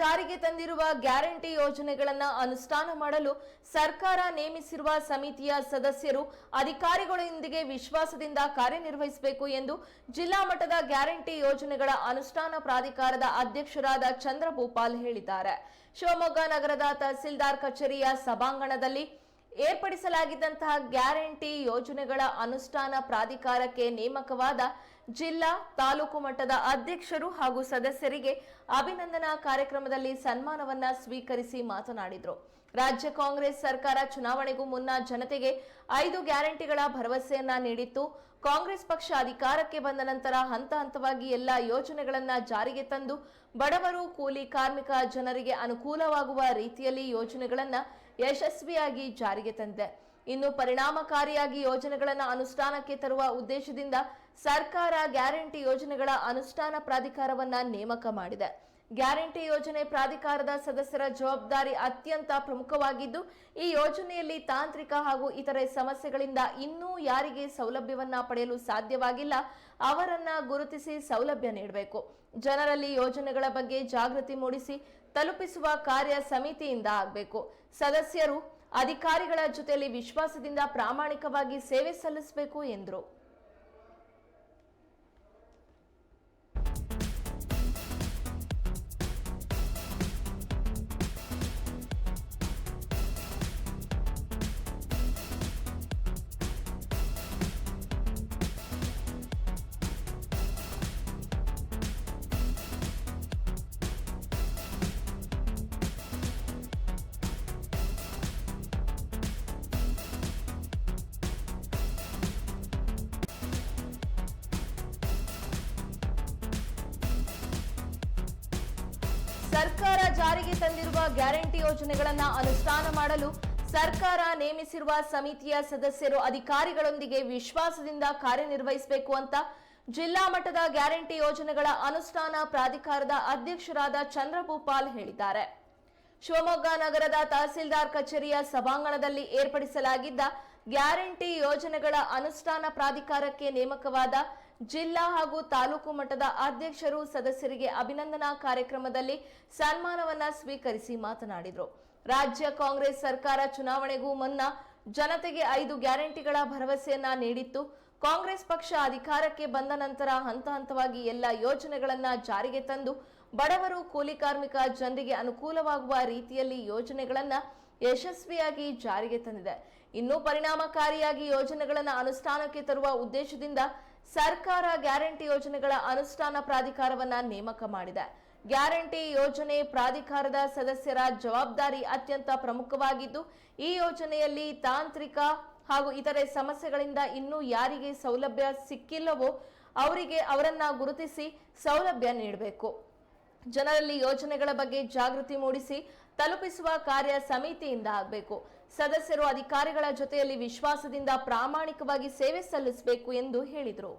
ಜಾರಿಗೆ ತಂದಿರುವ ಗ್ಯಾರಂಟಿ ಯೋಜನೆಗಳನ್ನು ಅನುಷ್ಠಾನ ಮಾಡಲು ಸರ್ಕಾರ ನೇಮಿಸಿರುವ ಸಮಿತಿಯ ಸದಸ್ಯರು ಅಧಿಕಾರಿಗಳೊಂದಿಗೆ ವಿಶ್ವಾಸದಿಂದ ಕಾರ್ಯನಿರ್ವಹಿಸಬೇಕು ಎಂದು ಜಿಲ್ಲಾ ಮಟ್ಟದ ಗ್ಯಾರಂಟಿ ಯೋಜನೆಗಳ ಅನುಷ್ಠಾನ ಪ್ರಾಧಿಕಾರದ ಅಧ್ಯಕ್ಷರಾದ ಚಂದ್ರಭೂಪಾಲ್ ಹೇಳಿದ್ದಾರೆ. ಶಿವಮೊಗ್ಗ ನಗರದ ತಹಸೀಲ್ದಾರ್ ಕಚೇರಿಯ ಸಭಾಂಗಣದಲ್ಲಿ ಏರ್ಪಡಿಸಲಾಗಿದ್ದಂತಹ ಗ್ಯಾರಂಟಿ ಯೋಜನೆಗಳ ಅನುಷ್ಠಾನ ಪ್ರಾಧಿಕಾರಕ್ಕೆ ನೇಮಕವಾದ ಜಿಲ್ಲಾ, ತಾಲೂಕು ಮಟ್ಟದ ಅಧ್ಯಕ್ಷರು ಹಾಗೂ ಸದಸ್ಯರಿಗೆ ಅಭಿನಂದನಾ ಕಾರ್ಯಕ್ರಮದಲ್ಲಿ ಸನ್ಮಾನವನ್ನ ಸ್ವೀಕರಿಸಿ ಮಾತನಾಡಿದರು. ರಾಜ್ಯ ಕಾಂಗ್ರೆಸ್ ಸರ್ಕಾರ ಚುನಾವಣೆಗೂ ಮುನ್ನ ಜನತೆಗೆ ಐದು ಗ್ಯಾರಂಟಿಗಳ ಭರವಸೆಯನ್ನ ನೀಡಿತ್ತು. ಕಾಂಗ್ರೆಸ್ ಪಕ್ಷ ಅಧಿಕಾರಕ್ಕೆ ಬಂದ ನಂತರ ಹಂತ ಹಂತವಾಗಿ ಎಲ್ಲ ಯೋಜನೆಗಳನ್ನ ಜಾರಿಗೆ ತಂದು ಬಡವರು, ಕೂಲಿ, ಕಾರ್ಮಿಕ ಜನರಿಗೆ ಅನುಕೂಲವಾಗುವ ರೀತಿಯಲ್ಲಿ ಯೋಜನೆಗಳನ್ನ ಯಶಸ್ವಿಯಾಗಿ ಜಾರಿಗೆ ತಂದಿದೆ. ಇನ್ನು ಪರಿಣಾಮಕಾರಿಯಾಗಿ ಯೋಜನೆಗಳನ್ನು ಅನುಷ್ಠಾನಕ್ಕೆ ತರುವ ಉದ್ದೇಶದಿಂದ ಸರ್ಕಾರ ಗ್ಯಾರಂಟಿ ಯೋಜನೆಗಳ ಅನುಷ್ಠಾನ ಪ್ರಾಧಿಕಾರವನ್ನ ನೇಮಕ ಮಾಡಿದೆ. ಗ್ಯಾರಂಟಿ ಯೋಜನೆ ಪ್ರಾಧಿಕಾರದ ಸದಸ್ಯರ ಜವಾಬ್ದಾರಿ ಅತ್ಯಂತ ಪ್ರಮುಖವಾಗಿದ್ದು, ಈ ಯೋಜನೆಯಲ್ಲಿ ತಾಂತ್ರಿಕ ಹಾಗೂ ಇತರೆ ಸಮಸ್ಯೆಗಳಿಂದ ಇನ್ನೂ ಯಾರಿಗೆ ಸೌಲಭ್ಯವನ್ನ ಪಡೆಯಲು ಸಾಧ್ಯವಾಗಿಲ್ಲ, ಅವರನ್ನ ಗುರುತಿಸಿ ಸೌಲಭ್ಯ ನೀಡಬೇಕು. ಜನರಲ್ಲಿ ಯೋಜನೆಗಳ ಬಗ್ಗೆ ಜಾಗೃತಿ ಮೂಡಿಸಿ ತಲುಪಿಸುವ ಕಾರ್ಯ ಸಮಿತಿಯಿಂದ ಆಗಬೇಕು. ಸದಸ್ಯರು ಅಧಿಕಾರಿಗಳ ಜೊತೆಯಲ್ಲಿ ವಿಶ್ವಾಸದಿಂದ ಪ್ರಾಮಾಣಿಕವಾಗಿ ಸೇವೆ ಸಲ್ಲಿಸಬೇಕು ಎಂದರು. ಜಾರಿಗೆ ತಂದಿರುವ ಗ್ಯಾರಂಟಿ ಯೋಜನೆಗಳನ್ನು ಅನುಷ್ಠಾನ ಮಾಡಲು ಸರ್ಕಾರ ನೇಮಿಸಿರುವ ಸಮಿತಿಯ ಸದಸ್ಯರು ಅಧಿಕಾರಿಗಳೊಂದಿಗೆ ವಿಶ್ವಾಸದಿಂದ ಕಾರ್ಯನಿರ್ವಹಿಸಬೇಕು ಅಂತ ಜಿಲ್ಲಾ ಮಟ್ಟದ ಗ್ಯಾರಂಟಿ ಯೋಜನೆಗಳ ಅನುಷ್ಠಾನ ಪ್ರಾಧಿಕಾರದ ಅಧ್ಯಕ್ಷರಾದ ಚಂದ್ರಭೂಪಾಲ್ ಹೇಳಿದ್ದಾರೆ. ಶಿವಮೊಗ್ಗ ನಗರದ ತಹಸೀಲ್ದಾರ್ ಕಚೇರಿಯ ಸಭಾಂಗಣದಲ್ಲಿ ಏರ್ಪಡಿಸಲಾಗಿದ್ದ ಗ್ಯಾರಂಟಿ ಯೋಜನೆಗಳ ಅನುಷ್ಠಾನ ಪ್ರಾಧಿಕಾರಕ್ಕೆ ನೇಮಕವಾದ ಜಿಲ್ಲಾ ಹಾಗೂ ತಾಲೂಕು ಮಟ್ಟದ ಅಧ್ಯಕ್ಷರು ಸದಸ್ಯರಿಗೆ ಅಭಿನಂದನಾ ಕಾರ್ಯಕ್ರಮದಲ್ಲಿ ಸನ್ಮಾನವನ್ನ ಸ್ವೀಕರಿಸಿ ಮಾತನಾಡಿದರು. ರಾಜ್ಯ ಕಾಂಗ್ರೆಸ್ ಸರ್ಕಾರ ಚುನಾವಣೆಗೂ ಮುನ್ನ ಜನತೆಗೆ ಐದು ಗ್ಯಾರಂಟಿಗಳ ಭರವಸೆಯನ್ನ ನೀಡಿತ್ತು. ಕಾಂಗ್ರೆಸ್ ಪಕ್ಷ ಅಧಿಕಾರಕ್ಕೆ ಬಂದ ನಂತರ ಹಂತ ಹಂತವಾಗಿ ಎಲ್ಲ ಯೋಜನೆಗಳನ್ನ ಜಾರಿಗೆ ತಂದು ಬಡವರು ಕೂಲಿ ಕಾರ್ಮಿಕ ಜನರಿಗೆ ಅನುಕೂಲವಾಗುವ ರೀತಿಯಲ್ಲಿ ಯೋಜನೆಗಳನ್ನ ಯಶಸ್ವಿಯಾಗಿ ಜಾರಿಗೆ ತಂದಿದೆ. ಇನ್ನೂ ಪರಿಣಾಮಕಾರಿಯಾಗಿ ಯೋಜನೆಗಳನ್ನು ಅನುಷ್ಠಾನಕ್ಕೆ ತರುವ ಉದ್ದೇಶದಿಂದ ಸರ್ಕಾರ ಗ್ಯಾರಂಟಿ ಯೋಜನೆಗಳ ಅನುಷ್ಠಾನ ಪ್ರಾಧಿಕಾರವನ್ನ ನೇಮಕ ಮಾಡಿದೆ. ಗ್ಯಾರಂಟಿ ಯೋಜನೆ ಪ್ರಾಧಿಕಾರದ ಸದಸ್ಯರ ಜವಾಬ್ದಾರಿ ಅತ್ಯಂತ ಪ್ರಮುಖವಾಗಿದ್ದು, ಈ ಯೋಜನೆಯಲ್ಲಿ ತಾಂತ್ರಿಕ ಹಾಗೂ ಇತರೆ ಸಮಸ್ಯೆಗಳಿಂದ ಇನ್ನೂ ಯಾರಿಗೆ ಸೌಲಭ್ಯ ಸಿಕ್ಕಿಲ್ಲವೋ ಅವರಿಗೆ ಅವರನ್ನ ಗುರುತಿಸಿ ಸೌಲಭ್ಯ ನೀಡಬೇಕು. ಜನರಲ್ಲಿ ಯೋಜನೆಗಳ ಬಗ್ಗೆ ಜಾಗೃತಿ ಮೂಡಿಸಿ ತಲುಪಿಸುವ ಕಾರ್ಯ ಸಮಿತಿಯಿಂದ ಆಗಬೇಕು. ಸದಸ್ಯರು ಅಧಿಕಾರಿಗಳ ಜೊತೆಯಲ್ಲಿ ವಿಶ್ವಾಸದಿಂದ ಪ್ರಾಮಾಣಿಕವಾಗಿ ಸೇವೆ ಸಲ್ಲಿಸಬೇಕು ಎಂದು ಹೇಳಿದರು.